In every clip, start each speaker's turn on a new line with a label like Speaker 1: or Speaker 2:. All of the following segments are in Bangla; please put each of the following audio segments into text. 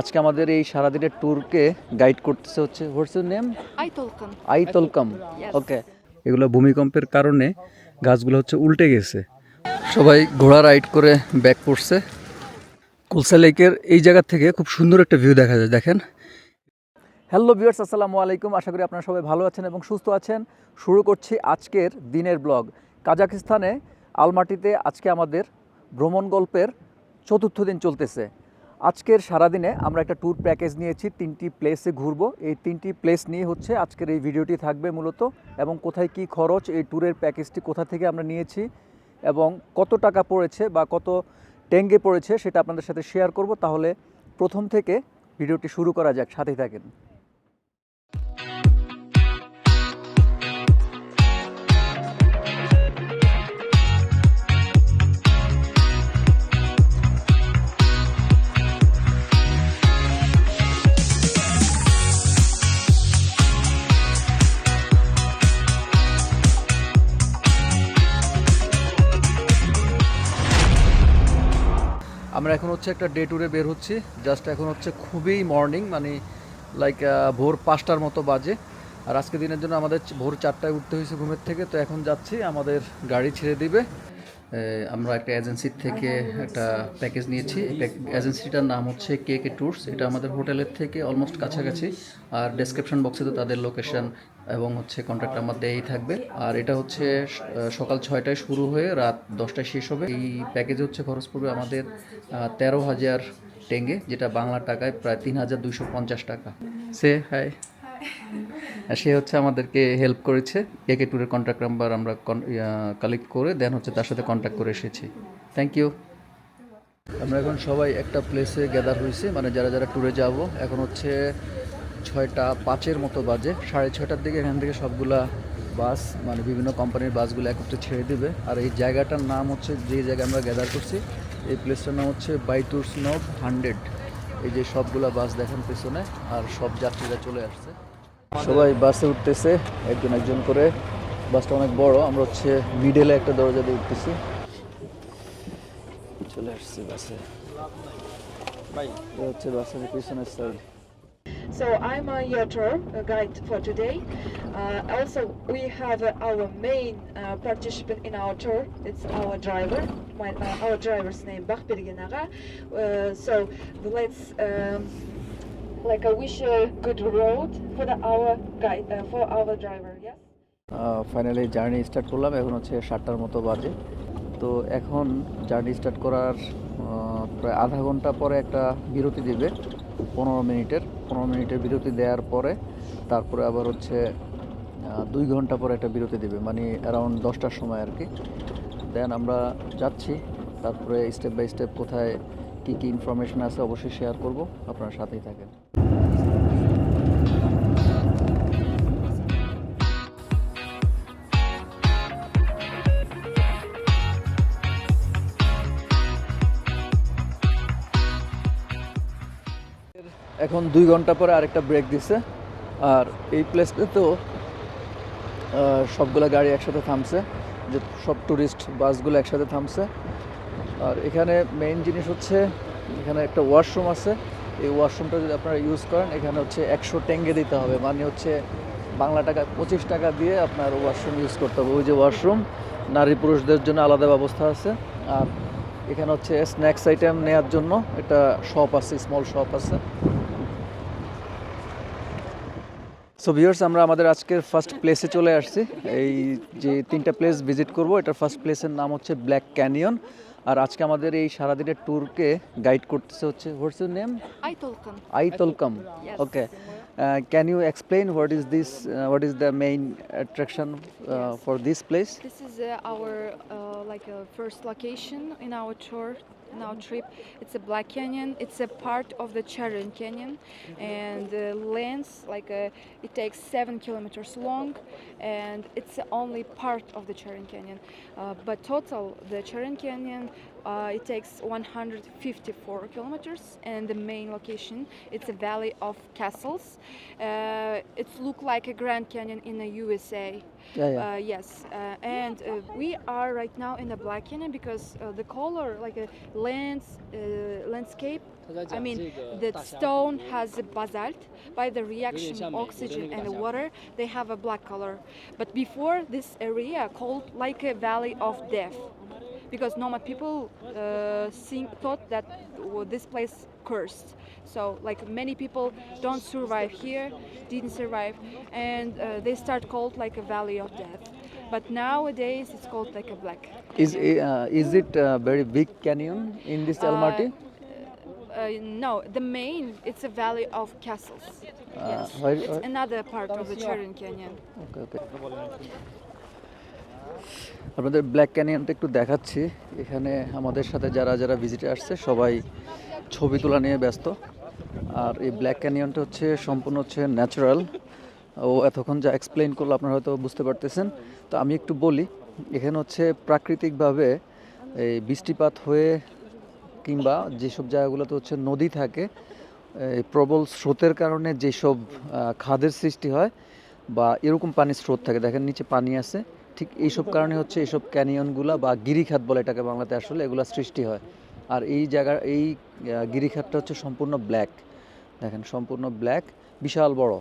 Speaker 1: আজকে আমাদের এই সারাদিনের ট্যুরকে গাইড করতেছে হচ্ছে হোয়াটস ইউর নেম. আইতলকাম।
Speaker 2: Yes.
Speaker 1: ওকে এগুলো ভূমিকম্পের কারণে গাছগুলো হচ্ছে উল্টে গেছে। সবাই ঘোড়া রাইড করে ব্যাক করছে। কুলসা লেকের এই জায়গা থেকে খুব সুন্দর একটা ভিউ দেখা যায় দেখেন। হ্যালো ভিউয়ার্স আসসালামু আলাইকুম। আশা করি আপনারা সবাই ভালো আছেন এবং সুস্থ আছেন। শুরু করছি আজকের দিনের ব্লগ কাজাকিস্তানে আলমাটিতে আজকে আমাদের ভ্রমণ গল্পের চতুর্থ দিন চলতেছে। আজকের সারাদিনে আমরা একটা ট্যুর প্যাকেজ নিয়েছি, তিনটি প্লেসে ঘুরব। এই তিনটি প্লেস নিয়ে হচ্ছে আজকের এই ভিডিওটি থাকবে মূলত এবং কোথায় কি খরচ, এই ট্যুরের প্যাকেজটি কোথা থেকে আমরা নিয়েছি এবং কত টাকা পড়েছে বা কত টেঙ্গে পড়েছে সেটা আপনাদের সাথে শেয়ার করব। তাহলে প্রথম থেকে ভিডিওটি শুরু করা যাক সাথে থাকেন। এখন হচ্ছে একটা ডে ট্যুরে বের হচ্ছি। জাস্ট এখন হচ্ছে খুবই মর্নিং মানে লাইক ভোর পাঁচটার মতো বাজে। আর আজকে দিনের জন্য আমাদের ভোর চারটায় উঠতে হয়েছে ঘুমের থেকে, তো এখন যাচ্ছি, আমাদের গাড়ি ছেড়ে দিবে। আমরা একটা এজেন্সির থেকে একটা প্যাকেজ নিয়েছি। এজেন্সিটার নাম হচ্ছে কে কে ট্যুরস এটা আমাদের হোটেলের থেকে অলমোস্ট কাছাকাছি। আর ডেসক্রিপশন বক্সে তো তাদের লোকেশন এবং হচ্ছে কন্ট্যাক্ট নাম্বার দেয়াই থাকবে। আর এটা হচ্ছে সকাল ছয়টায় শুরু হয়ে রাত দশটায় শেষ হবে। এই প্যাকেজে হচ্ছে খরচ পড়বে আমাদের তেরো হাজার টেঙ্গে, যেটা বাংলা টাকায় প্রায় তিন হাজার দুইশো পঞ্চাশ টাকা। সে হাই সে হচ্ছে আমাদেরকে হেল্প করেছে একে ট্যুরের কন্ট্যাক্ট নাম্বার আমরা কালেক্ট করে দেন হচ্ছে তার সাথে কন্ট্যাক্ট করে এসেছি। থ্যাংক ইউ আমরা এখন সবাই একটা প্লেসে গ্যাদার হয়েছে মানে যারা যারা ট্যুরে যাব, এখন হচ্ছে ছয়টা পাঁচের মতো বাজে। সাড়ে ছয়টার দিকে এখান থেকে সবগুলা বাস মানে বিভিন্ন কোম্পানির বাসগুলো একত্রে ছেড়ে দেবে। আর এই জায়গাটার নাম হচ্ছে, যে জায়গায় আমরা গ্যাদার করছি, এই প্লেসটার নাম হচ্ছে বাইতুর স্নব হান্ড্রেড এই যে সবগুলা বাস দেখেন পেছনে, আর সব যাত্রীরা চলে আসছে। সবাই বাসে উঠতেছে একজন একজন করে বাসটা অনেক বড় আমরা হচ্ছে মিডলে একটা দরজা দিয়ে উঠতেছি চলে আসছি বাসে এটা হচ্ছে বাসের পিছনের side
Speaker 3: So I'm uh, your tour uh, guide for today. Uh, also, we have uh, our main uh, participant in our tour. It's our driver. My, uh, our driver's name Bakbirginaga. Uh, so let's um, like uh, wish a good road for the, our guide uh, for our driver. Yes.
Speaker 1: Finally journey start করলাম। এখন হচ্ছে সাতটার মতো বাজে। তো এখন জার্নি স্টার্ট করার প্রায় আধা ঘণ্টা পরে একটা বিরতি দিবে। পনেরো মিনিটের পনেরো মিনিটের বিরতি দেওয়ার পরে তারপরে আবার হচ্ছে দুই ঘণ্টা পরে একটা বিরতি দিবে। মানে অ্যারাউন্ড দশটার সময় আর কি। দেন আমরা যাচ্ছি। তারপরে স্টেপ বাই স্টেপ কোথায় কী কী ইনফরমেশন আছে অবশ্যই শেয়ার করব। আপনারা সাথেই থাকেন। এখন দুই ঘণ্টা পরে আরেকটা ব্রেক দিছে। আর এই প্লেসটা তো সবগুলা গাড়ি একসাথে থামছে। যে সব ট্যুরিস্ট বাসগুলো একসাথে থামছে। আর এখানে মেইন জিনিস হচ্ছে, এখানে একটা ওয়াশরুম আছে। এই ওয়াশরুমটা যদি আপনারা ইউজ করেন, এখানে হচ্ছে একশো টেঙ্গে দিতে হবে। মানে হচ্ছে বাংলা টাকা, পঁচিশ টাকা দিয়ে আপনার ওয়াশরুম ইউজ করতে হবে। ওই যে ওয়াশরুম নারী পুরুষদের জন্য আলাদা ব্যবস্থা আছে। আর এখানে হচ্ছে স্ন্যাক্স আইটেম নেওয়ার জন্য একটা শপ আছে স্মল শপ আছে। সো ভিউয়ার্স আমরা আমাদের আজকের ফার্স্ট প্লেসে চলে আসছি। এই যে তিনটা প্লেস ভিজিট করব, এটার ফার্স্ট প্লেসের নাম হচ্ছে ব্ল্যাক ক্যানিয়ন আর আজকে আমাদের এই সারাদিনের ট্যুরকে গাইড করতেছে হচ্ছে হোয়াটস ইউর নেম আইতলকম।
Speaker 2: আইতলকম
Speaker 1: okay can you explain what is this what is the main attraction for this place
Speaker 2: this is our like first location in our location in our trip. It's a Black Canyon. It's a part of the Charin Canyon, and the length like uh, it takes seven kilometers long, and it's only part of the Charin Canyon. Uh, but total, the Charin Canyon uh, it takes 154 kilometers, and the main location it's a valley of castles. Uh, it look like a Grand Canyon in the USA.
Speaker 1: Yeah, yeah.
Speaker 2: Uh, yes, uh, and uh, we are right now in the Black Canyon because uh, the color, like a lands, uh, landscape. I mean, the stone has a basalt. By the reaction of oxygen and the water, they have a black color. But before this area called like a valley of death, because nomad people uh, thought that this place cursed. So like many people don't survive here, didn't survive, and uh, they start called like a valley of death. But nowadays it's called like a black.
Speaker 1: Is uh, is it a very big canyon in this Almaty?
Speaker 2: Uh, uh, no, the main it's a valley of castles. Ah,
Speaker 1: yes,
Speaker 2: it's another part of the Charin Canyon.
Speaker 1: Okay, okay. আপনাদের ব্ল্যাক ক্যানিয়নটা একটু দেখাচ্ছি। এখানে আমাদের সাথে যারা যারা ভিজিটে আসছে, সবাই ছবি তোলা নিয়ে ব্যস্ত। আর এই ব্ল্যাক ক্যানিয়নটা হচ্ছে সম্পূর্ণ হচ্ছে ন্যাচারাল ও এতক্ষণ যা এক্সপ্লেইন করল আপনারা হয়তো বুঝতে পারতেছেন। তো আমি একটু বলি, এখানে হচ্ছে প্রাকৃতিকভাবে এই বৃষ্টিপাত হয়ে কিংবা যেসব জায়গাগুলোতে হচ্ছে নদী থাকে প্রবল স্রোতের কারণে যেসব খাদের সৃষ্টি হয় বা এরকম পানির স্রোত থাকে। দেখেন নিচে পানি আছে। ঠিক এইসব কারণে হচ্ছে এইসব ক্যানিয়নগুলা বা গিরিখাত বলে এটাকে বাংলাতে আসলে এগুলা সৃষ্টি হয়। আর এই জায়গা এই গিরিখাতটা হচ্ছে সম্পূর্ণ ব্ল্যাক। দেখেন, সম্পূর্ণ ব্ল্যাক, বিশাল বড়।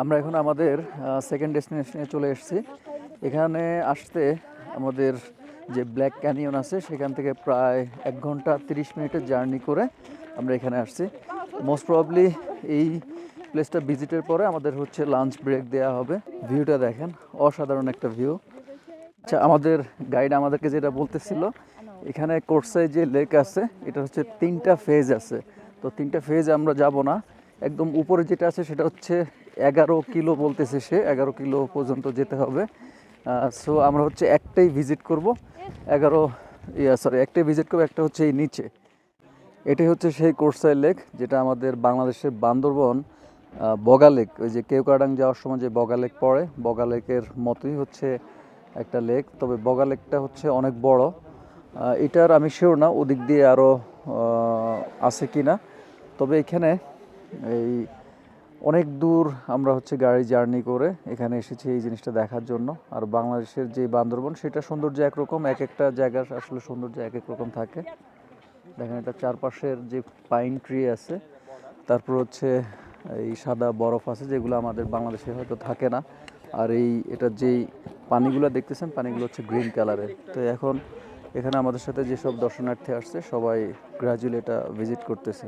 Speaker 1: আমরা এখন আমাদের সেকেন্ড ডেস্টিনেশনে চলে এসেছি। এখানে আসতে আমাদের যে ব্ল্যাক ক্যানিয়ন আছে, সেখান থেকে প্রায় এক ঘণ্টা তিরিশ মিনিটের জার্নি করে আমরা এখানে আসছি। মোস্ট প্রবলি এই প্লেসটা ভিজিটের পরে আমাদের হচ্ছে লাঞ্চ ব্রেক দেওয়া হবে। ভিউটা দেখেন, অসাধারণ একটা ভিউ আচ্ছা আমাদের গাইড আমাদেরকে যেটা বলতেছিল, এখানে কোর্সায় যে লেক আছে, এটা হচ্ছে তিনটা ফেজ আছে। তো তিনটা ফেজ আমরা যাব না। একদম উপরে যেটা আছে, সেটা হচ্ছে এগারো কিলো বলতেছে সে, এগারো কিলো পর্যন্ত যেতে হবে। সো আমরা হচ্ছে একটাই ভিজিট করব। এগারো, ইয়া সরি একটাই ভিজিট করব, একটা হচ্ছে এই নিচে। এটাই হচ্ছে সেই কোর্সাই লেক যেটা আমাদের বাংলাদেশের বান্দরবন বগা লেক ওই যে কেওকাডাং যাওয়ার সময় যে বগা লেক পড়ে বগা লেকের মতোই হচ্ছে একটা লেক তবে বগা লেকটা হচ্ছে অনেক বড়। এটার আমি শিওর না, ওদিক দিয়ে আরও আছে কি না তবে এখানে এই অনেক দূর আমরা হচ্ছে গাড়ি জার্নি করে এখানে এসেছি এই জিনিসটা দেখার জন্য। আর বাংলাদেশের যে বান্দরবন, সেটা সৌন্দর্য একরকম এক একটা জায়গার আসলে সৌন্দর্য এক এক রকম থাকে। দেখেন এটা চারপাশের যে পাইন ট্রি আছে, তারপর হচ্ছে এই সাদা বরফ আছে, যেগুলো আমাদের বাংলাদেশে হয়তো থাকে না। আর এই, এটা যেই পানিগুলো দেখতেছেন, পানিগুলো হচ্ছে গ্রিন কালারের তো এখন এখানে আমাদের সাথে যেসব দর্শনার্থী আসছে, সবাই গ্রাজুয়ালি এটা ভিজিট করতেছে।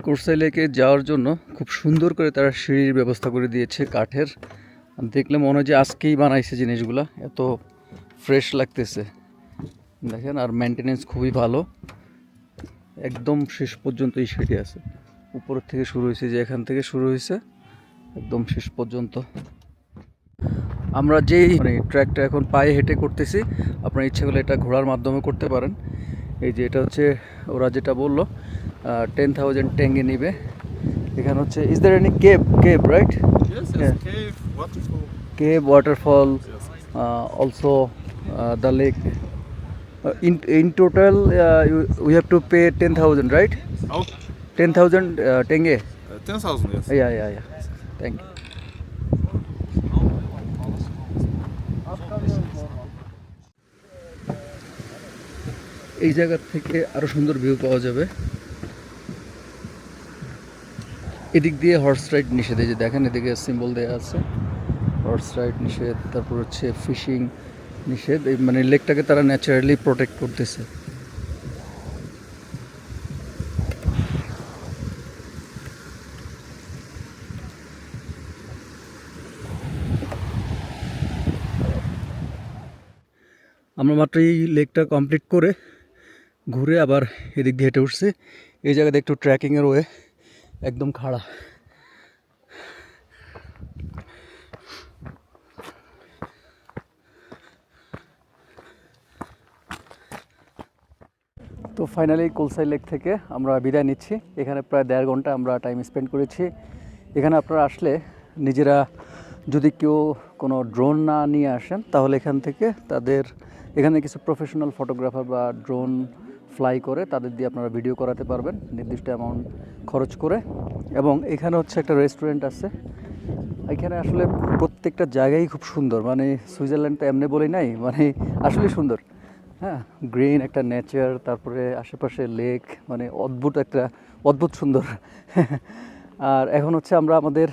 Speaker 1: কোর্সাই লেকে যাওয়ার জন্য খুব সুন্দর করে তারা সিঁড়ির ব্যবস্থা করে দিয়েছে কাঠের। দেখলে মনে হয় যে আজকেই বানাইছে জিনিসগুলা। এত ফ্রেশ লাগতেছে। দেখেন, আর মেনটেনেন্স খুবই ভালো। একদম শেষ পর্যন্ত এই সিঁড়ি আছে। উপরের থেকে শুরু হয়েছে যে এখান থেকে শুরু হয়েছে, একদম শেষ পর্যন্ত। আমরা যেই মানে ট্র্যাকটা এখন পায়ে হেঁটে করতেছি, আপনার ইচ্ছা করলে এটা ঘোড়ার মাধ্যমে করতে পারেন। এই যে এটা হচ্ছে ওরা যেটা বলল টেন থাউজেন্ড ট্যাঙ্গে নিবে। এখানে হচ্ছে is there any
Speaker 4: cave
Speaker 1: cave
Speaker 4: right cave waterfall
Speaker 1: also the lake in in total we have to pay ten thousand
Speaker 4: right
Speaker 1: ten thousand tenge yeah yeah yeah thank you এই জায়গার থেকে আরও সুন্দর ভিউ পাওয়া যাবে। এদিক দিয়ে হর্স রাইড নিষেধ যে দেখেন এদিকে সিম্বল দেওয়া আছে। হর্স রাইড নিষেধ, তারপর হচ্ছে ফিশিং নিষেধ, এই মানে লেকটাকে তারা ন্যাচারালি প্রোটেক্ট করতেছে। আমরা মাত্র এই লেকটা কমপ্লিট করে ঘুরে আবার এদিক দিয়ে হেঁটে উঠছে। এই জায়গাতে একটু ট্রেকিংয়ের ওয়ে একদম খাড়া। তো ফাইনালি কোলসাই লেক থেকে আমরা বিদায় নিচ্ছি। এখানে প্রায় দেড় ঘণ্টা আমরা টাইম স্পেন্ড করেছি। এখানে আপনারা আসলে নিজেরা যদি কেউ কোনো ড্রোন না নিয়ে আসেন, তাহলে এখান থেকে তাদের, এখানে কিছু প্রফেশনাল ফটোগ্রাফার বা ড্রোন ফ্লাই করে, তাদের দিয়ে আপনারা ভিডিও করাতে পারবেন, নির্দিষ্ট অ্যামাউন্ট খরচ করে। এবং এখানে হচ্ছে একটা রেস্টুরেন্ট আছে। এখানে আসলে প্রত্যেকটা জায়গাই খুব সুন্দর। মানে সুইজারল্যান্ডটা এমনি বলেই নাই মানে আসলে সুন্দর। হ্যাঁ গ্রিন একটা নেচার তারপরে আশেপাশে লেক মানে অদ্ভুত একটা, অদ্ভুত সুন্দর। আর এখন হচ্ছে আমরা আমাদের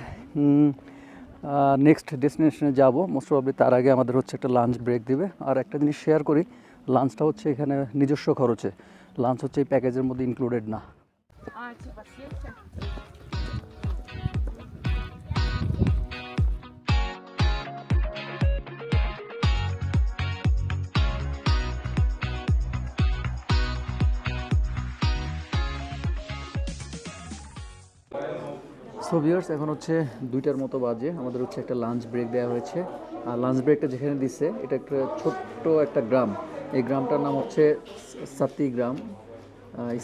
Speaker 1: নেক্সট ডেস্টিনেশনে যাব। মোস্ট প্রবলি তার আগে আমাদের হচ্ছে একটা লাঞ্চ ব্রেক দিবে। আর একটা জিনিস শেয়ার করি লাঞ্চটা হচ্ছে এখানে নিজস্ব খরচে। লাঞ্চ হচ্ছে এই প্যাকেজের মধ্যে ইনক্লুডেড না। সো ভিউয়ার্স এখন হচ্ছে দুইটার মতো বাজে। আমাদের হচ্ছে একটা লাঞ্চ ব্রেক দেওয়া হয়েছে। আর লাঞ্চ ব্রেকটা যেখানে দিচ্ছে এটা একটা ছোট্ট একটা গ্রাম। এই গ্রামটার নাম হচ্ছে সাত্তি গ্রাম।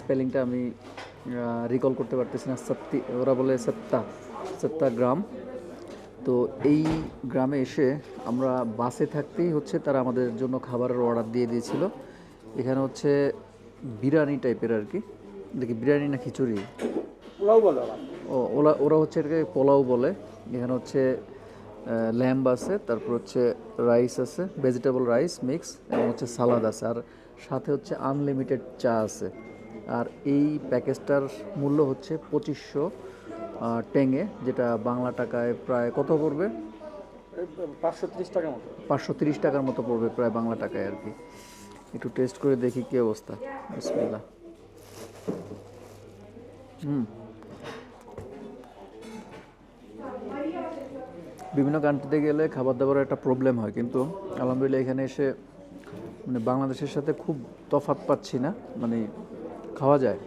Speaker 1: স্পেলিংটা আমি রিকল করতে পারতেছি না। সত্যি ওরা বলে সত্তা সত্তা গ্রাম। তো এই গ্রামে এসে আমরা বাসে থাকতেই হচ্ছে তারা আমাদের জন্য খাবারের অর্ডার দিয়ে দিয়েছিল। এখানে হচ্ছে বিরিয়ানি টাইপের আর কি। দেখি বিরিয়ানি না খিচুড়ি? ও ওরা ওরা হচ্ছে এটাকে পোলাও বলে। এখানে হচ্ছে ল্যাম্ব আছে তারপর হচ্ছে রাইস আছে ভেজিটেবল রাইস মিক্স এবং হচ্ছে সালাদ আছে। আর সাথে হচ্ছে আনলিমিটেড চা আছে। আর এই প্যাকেজটার মূল্য হচ্ছে পঁচিশশো টেঙে যেটা বাংলা টাকায় প্রায় কত পড়বে?
Speaker 5: পাঁচশো ত্রিশ টাকার মতো।
Speaker 1: পাঁচশো তিরিশ টাকার মতো পড়বে প্রায় বাংলা টাকায় আর কি। একটু টেস্ট করে দেখি কী অবস্থা। বিসমিল্লাহ। হুম। বিভিন্ন কান্ট্রিতে গেলে খাবার দাবারের একটা প্রবলেম হয়, কিন্তু আলহামদুলিল্লাহ এখানে এসে মানে বাংলাদেশের সাথে খুব তফাৎ পাচ্ছি না মানে খাওয়া যায়।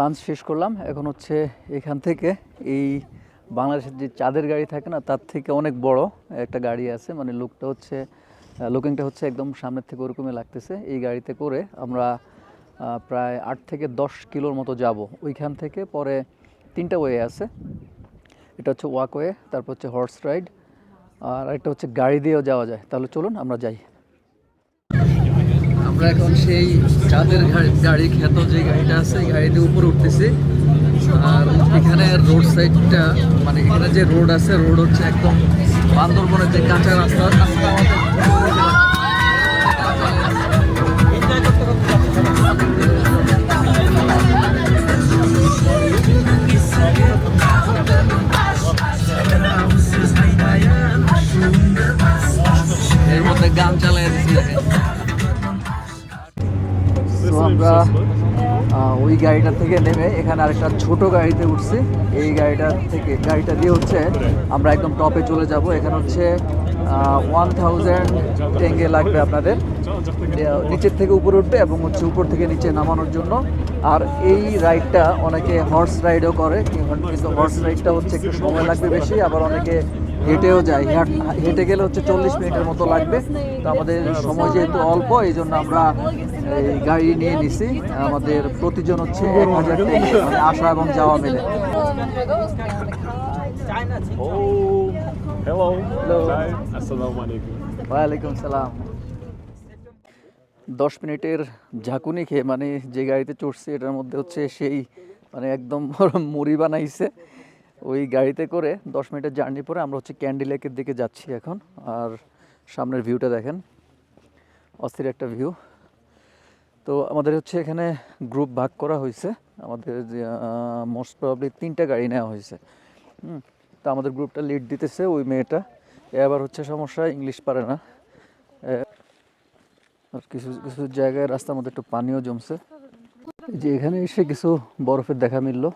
Speaker 1: লাঞ্চ শেষ করলাম, এখন হচ্ছে এখান থেকে এই বাংলাদেশের যে চাঁদের গাড়ি থাকে না, তার থেকে অনেক বড় একটা গাড়ি আছে মানে লুকটা হচ্ছে লুকিংটা হচ্ছে একদম সামনের থেকে ওরকমই লাগতেছে। এই গাড়িতে করে আমরা প্রায় আট থেকে দশ কিলোর মতো যাব। ওইখান থেকে পরে তিনটা ওয়ে আছে। এটা হচ্ছে ওয়াকওয়ে তারপর হচ্ছে হর্স রাইড আর একটা হচ্ছে গাড়ি দিয়েও যাওয়া যায়। তাহলে চলুন, আমরা যাই। আমরা এখন সেই চাঁদের গাড়ি খ্যাত যে গাড়িটা আছে, এই গাড়িতে উপরে উঠতেছি। আর এখানে রোড সাইডটা মানে এখানে যে রোড আছে রোড হচ্ছে একদম বান্দরবনের যে কাঁচা রাস্তা রাস্তা এখানে আরেকটা ছোট গাড়িতে উঠছি। এই গাড়িটা থেকে গাড়িটা দিয়ে হচ্ছে আমরা একদম টপে চলে যাব। এখানে হচ্ছে ওয়ান থাউজেন্ড টেঙ্গে লাগবে আপনাদের। নিচের থেকে উপরে উঠবে এবং হচ্ছে উপর থেকে নিচে নামানোর জন্য। আর এই রাইডটা অনেকে হর্স রাইডও করে। কিন্তু হর্স রাইডটা হচ্ছে একটু সময় লাগবে বেশি। আবার অনেকে হেঁটেও যায়। হেঁটে গেলে হচ্ছে চল্লিশ মিনিটের মতো লাগবে। তো আমাদের সময় যেহেতু অল্প এই জন্য আমরা এই গাড়ি নিয়ে নিছি। আমাদের প্রতিজন হচ্ছে এক হাজার মানে আসা এবং যাওয়া মিলে. ওয়ালাইকুম সালাম। দশ মিনিটের ঝাঁকুনি খেয়ে মানে যে গাড়িতে চড়ছি এটার মধ্যে হচ্ছে সেই মানে একদম মুড়ি বানাইছে। ওই গাড়িতে করে দশ মিনিটের জার্নি পরে আমরা হচ্ছে ক্যান্ডি লেকের দিকে যাচ্ছি এখন। আর সামনের ভিউটা দেখেন, অস্থির একটা ভিউ। তো আমাদের হচ্ছে এখানে গ্রুপ ভাগ করা হয়েছে। আমাদের মোস্ট প্রবলি তিনটা গাড়ি নেওয়া হয়েছে। হুম, তো আমাদের গ্রুপটা লিড দিতেছে ওই মেয়েটা। এ আবার হচ্ছে সমস্যা, ইংলিশ পারে না। আর কিছু কিছু জায়গায় রাস্তার মধ্যে একটু পানিও জমছে। যে এখানে এসে কিছু বরফের দেখা মিললো।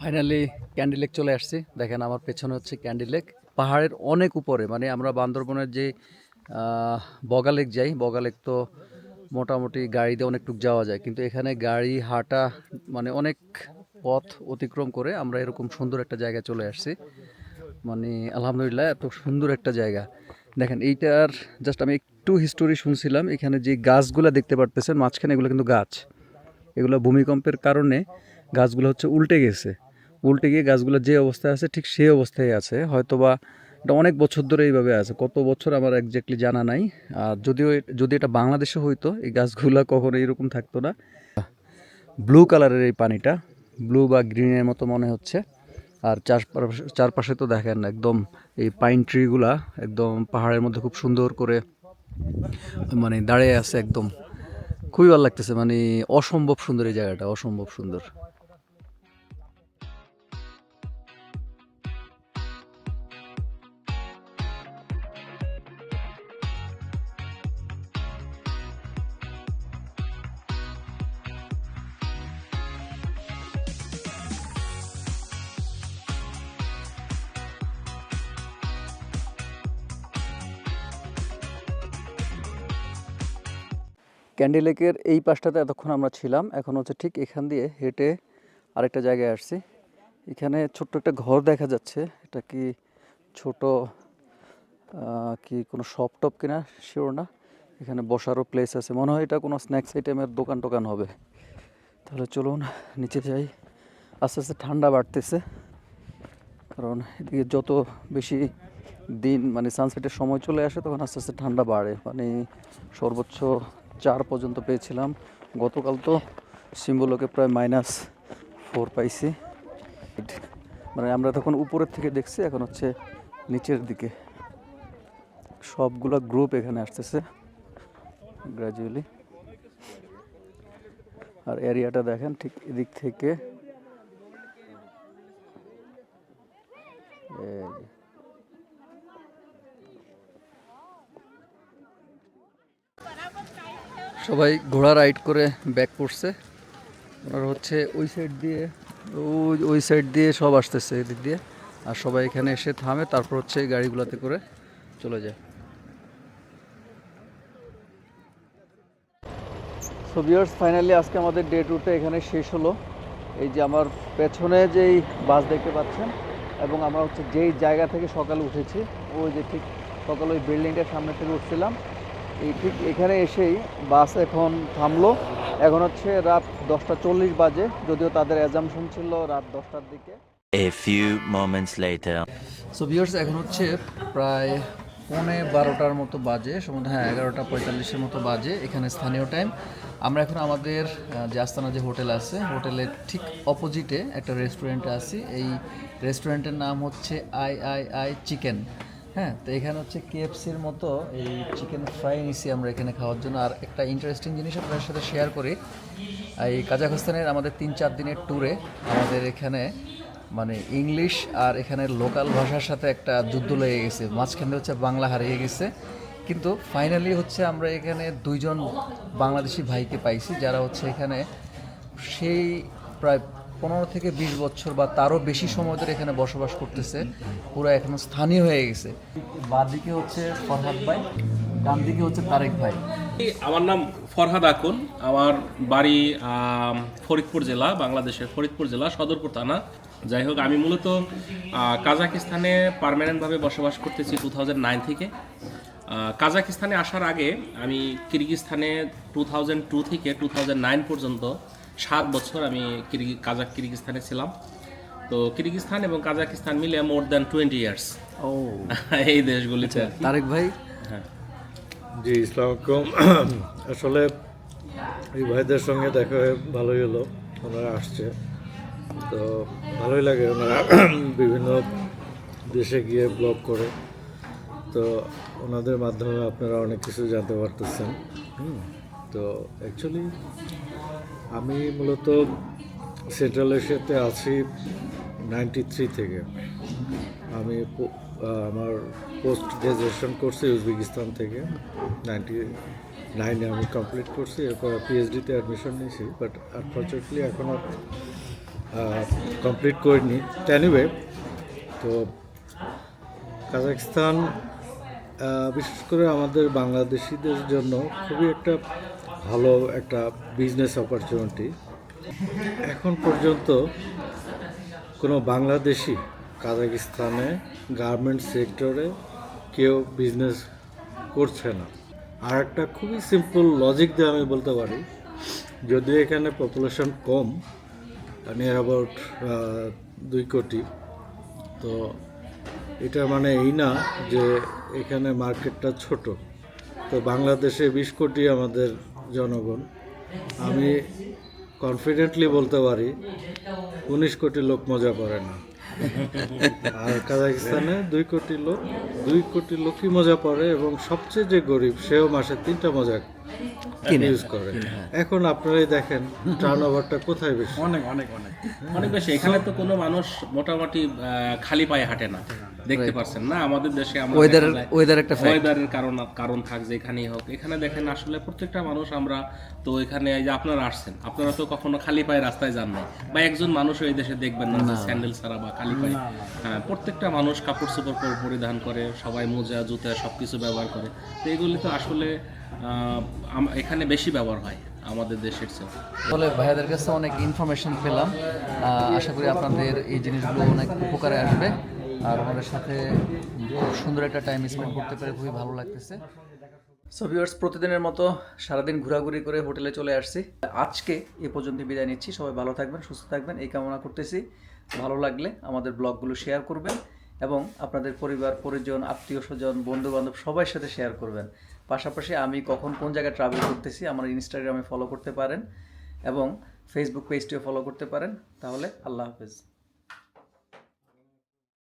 Speaker 1: ফাইনালি ক্যান্ডি লেক চলে আসছি। দেখেন আমার পেছনে হচ্ছে ক্যান্ডি লেক পাহাড়ের অনেক উপরে মানে আমরা বান্দরবনের যে বগা লেক যাই, বগা লেক তো মোটামুটি গাড়িতে অনেকটুক যাওয়া যায়। কিন্তু এখানে গাড়ি হাঁটা মানে অনেক পথ অতিক্রম করে আমরা এরকম সুন্দর একটা জায়গায় চলে আসছি। মানে আলহামদুলিল্লাহ, এত সুন্দর একটা জায়গা। দেখেন এইটার জাস্ট আমি একটু হিস্টোরি শুনছিলাম, এখানে যে গাছগুলো দেখতে পারতেছেন, মাঝখানে এগুলো কিন্তু গাছ। এগুলো ভূমিকম্পের কারণে গাছগুলো হচ্ছে উল্টে গেছে। উল্টে গিয়ে গাছগুলো যে অবস্থায় আছে, ঠিক সেই অবস্থায় আছে। হয়তোবা এটা অনেক বছর ধরে এইভাবে আছে, কত বছর আমার একজ্যাক্টলি জানা নাই। আর যদিও যদি এটা বাংলাদেশে হইতো, এই গাছগুলো কখনো এরকম থাকতো না। ব্লু কালারের এই পানিটা ব্লু বা গ্রিনের মতো মনে হচ্ছে। আর চারপাশে চারপাশে তো দেখেন একদম এই পাইন ট্রিগুলা একদম পাহাড়ের মধ্যে খুব সুন্দর করে মানে দাঁড়িয়ে আছে একদম। খুবই ভালো লাগতেছে মানে অসম্ভব সুন্দর এই জায়গাটা, অসম্ভব সুন্দর। ক্যান্ডি লেকের এই পাশটাতে এতক্ষণ আমরা ছিলাম। এখন হচ্ছে ঠিক এখান দিয়ে হেঁটে আরেকটা জায়গায় আসছি। এখানে ছোট্ট একটা ঘর দেখা যাচ্ছে। এটা কি ছোট কি কোনো শপ টপ কিনা? শিওর না। এখানে বসারও প্লেস আছে। মনে হয় এটা কোনো স্ন্যাক্স আইটেমের দোকান টোকান হবে। তাহলে চলুন নিচে যাই। আস্তে আস্তে ঠান্ডা বাড়তেছে। কারণ এদিকে যত বেশি দিন মানে সানসেটের সময় চলে আসে, তখন আস্তে আস্তে ঠান্ডা বাড়ে। মানে সর্বোচ্চ চার পর্যন্ত পেয়েছিলাম। গতকাল তো সিম্বলকে প্রায় মাইনাস ফোর পাইছি। মানে আমরা তখন উপরের থেকে দেখছি, এখন হচ্ছে নিচের দিকে। সবগুলো গ্রুপ এখানে আসতেছে গ্র্যাজুয়ালি আর এরিয়াটা দেখেন, ঠিক এদিক থেকে এই যে। সবাই ঘোড়া রাইড করে ব্যাক করছে। ওনারা হচ্ছে ওই সাইড দিয়ে, ওই ওই সাইড দিয়ে সব আসতেছে এদিক দিয়ে। আর সবাই এখানে এসে থামে, তারপর হচ্ছে গাড়িগুলোতে করে চলে যায়। সো ভিউয়ার্স ফাইনালি আজকে আমাদের ডে ট্যুরটা এখানে শেষ হলো। এই যে আমার পেছনে যেই বাস দেখতে পাচ্ছেন, এবং আমরা হচ্ছে যেই জায়গা থেকে সকালে উঠেছি, ওই যে ঠিক সকালে ওই বিল্ডিংটার সামনে থেকে উঠছিলাম। এই ঠিক এখানে এসেই বাস এখন থামলো। এখন হচ্ছে রাত দশটা চল্লিশ বাজে যদিও তাদের অ্যাজামশন ছিল রাত দশটার দিকে।
Speaker 6: A few moments later.
Speaker 1: So viewers এখন হচ্ছে প্রায় পৌনে বারোটার মতো বাজে সম্ভবত হ্যাঁ এগারোটা পঁয়তাল্লিশের মতো বাজে এখানে স্থানীয় টাইম আমরা এখন আমাদের যে আস্তানা যে হোটেল আছে হোটেলের ঠিক অপোজিটে একটা রেস্টুরেন্টে আছি। এই রেস্টুরেন্টের নাম হচ্ছে আই আই আই চিকেন। হ্যাঁ তো এখানে হচ্ছে কেএফসির মতো এই চিকেন ফ্রাই নিছি আমরা এখানে খাওয়ার জন্য। আর একটা ইন্টারেস্টিং জিনিস আপনাদের সাথে শেয়ার করি। এই কাজাখস্তানের আমাদের তিন চার দিনের ট্যুরে আমাদের এখানে মানে ইংলিশ আর এখানে লোকাল ভাষার সাথে একটা যুদ্ধ লেগে গেছে। মাঝখানে হচ্ছে বাংলা হারিয়ে গেছে। কিন্তু ফাইনালি হচ্ছে আমরা এখানে দুইজন বাংলাদেশি ভাইকে পাইছি, যারা হচ্ছে এখানে সেই প্রায় পনেরো থেকে বিশ বছর বা তারও বেশি সময় ধরে এখানে বসবাস করতেছে, পুরো এখন স্থানীয় হয়ে গেছে। বাদিকে হচ্ছে ফরহাদ ভাই ডান দিকে হচ্ছে তারেক ভাই।
Speaker 7: আমার নাম ফরহাদ আকুন। আমার বাড়ি ফরিদপুর জেলা, বাংলাদেশের ফরিদপুর জেলা, সদরপুর থানা। যাই হোক, আমি মূলত কাজাকিস্তানে পার্মানেন্টভাবে বসবাস করতেছি টু নাইন থেকে। কাজাকিস্তানে আসার আগে আমি কিরগিস্তানে টু থাউজেন্ড টু থেকে টু থাউজেন্ড নাইন পর্যন্ত সাত বছর আমি কিরগি কাজাক কিরগিস্তানে ছিলাম। তো কিরগিস্তান এবং কাজাকিস্তান মিলে মোর দ্যান টোয়েন্টি ইয়ার্স।
Speaker 1: ও।
Speaker 7: এই দেশগুলিতে।
Speaker 1: তারেক ভাই? হ্যাঁ।
Speaker 8: জি ইসলাম আসলে এই ভাইদের সঙ্গে দেখা হয়ে ভালোই হলো। ওনারা আসছে। তো ভালোই লাগে ওনারা বিভিন্ন দেশে গিয়ে ব্লগ করে। তো ওনাদের মাধ্যমে আপনারা অনেক কিছু জানতে পারতেছেন। হুম, তো অ্যাকচুয়ালি আমি মূলত সেন্ট্রাল এশিয়াতে আছি নাইনটি থ্রি থেকে। আমি আমার পোস্ট গ্রাজুয়েশন করছি উজবেকিস্তান থেকে। নাইনটি নাইনে আমি কমপ্লিট করছি এরপর পিএইচডিতে অ্যাডমিশন নিয়েছি বাট আনফর্চুনেটলি এখনও কমপ্লিট করিনি। এনিওয়ে তো কাজাখস্তান আহ, বিশেষ করে আমাদের বাংলাদেশিদের জন্য খুবই একটা ভালো একটা বিজনেস অপরচুনিটি এখন পর্যন্ত কোনো বাংলাদেশি কাজাকিস্তানে গার্মেন্টস সেক্টরে কেউ বিজনেস করছে না। আর একটা খুবই সিম্পল লজিক দিয়ে আমি বলতে পারি যদিও এখানে পপুলেশন কম নিয়ার অ্যাবাউট দুই কোটি, তো এটা মানে এই না যে এখানে মার্কেটটা ছোট। তো বাংলাদেশে বিশ কোটি আমাদের জনগণ। আমি কনফিডেন্টলি বলতে পারি উনিশ কোটি লোক মজা করে না। আর কাজাকিস্তানে দুই কোটি লোক দুই কোটি লোকই মজা পড়ে এবং সবচেয়ে যে গরিব সেও মাসে তিনটা মজা ইউজ করে। এখন আপনারাই দেখেন টার্ন ওভারটা কোথায় বেশি?
Speaker 5: অনেক অনেক অনেক।
Speaker 7: অনেক বেশি। এখানে তো কোনো মানুষ মোটামুটি খালি পায়ে হাঁটে না। দেখতে পারছেন না। আমাদের দেশে আমরা
Speaker 1: ওয়েদার ওয়েদার একটা
Speaker 7: ওয়েদারের কারণ কারণ থাক যেখানেই হোক। এখানে দেখেন আসলে প্রত্যেকটা মানুষ আমরা তো এখানে এই যে আপনারা আসছেন আপনারা তো কখনো খালি পায়ে রাস্তায় যান নাই। বা একজন মানুষ এই দেশে দেখবেন না যে স্যান্ডেল ছাড়া বা খালি পায়ে। হ্যাঁ প্রত্যেকটা মানুষ কাপড় চোপড় পর- পরিধান করে সবাই মোজা জুতা সবকিছু ব্যবহার করে। তো এগুলি তো আসলে আহ, এখানে বেশি ব্যবহার হয় আমাদের দেশের চেয়ে
Speaker 1: ফলে ভাইয়াদের কাছে অনেক ইনফরমেশন পেলাম। আশা করি আপনাদের এই জিনিসগুলো অনেক উপকারে আসবে। আর আমাদের সাথে খুব সুন্দর একটা টাইম স্পেন্ড করতে পেরে খুবই ভালো লাগতেছে। সো ভিউয়ার্স প্রতিদিনের মতো সারাদিন ঘোরাঘুরি করে হোটেলে চলে আসছি। আজকে এ পর্যন্ত বিদায় নিচ্ছি। সবাই ভালো থাকবেন, সুস্থ থাকবেন, এই কামনা করতেছি। ভালো লাগলে আমাদের ব্লগগুলো শেয়ার করবেন এবং আপনাদের পরিবার, পরিজন, আত্মীয় স্বজন বন্ধু বান্ধব সবার সাথে শেয়ার করবেন। পাশাপাশি আমি কখন কোন জায়গায় ট্রাভেল করতেছি আমার ইনস্টাগ্রামে ফলো করতে পারেন এবং ফেসবুক পেজটিও ফলো করতে পারেন। তাহলে আল্লাহ হাফেজ।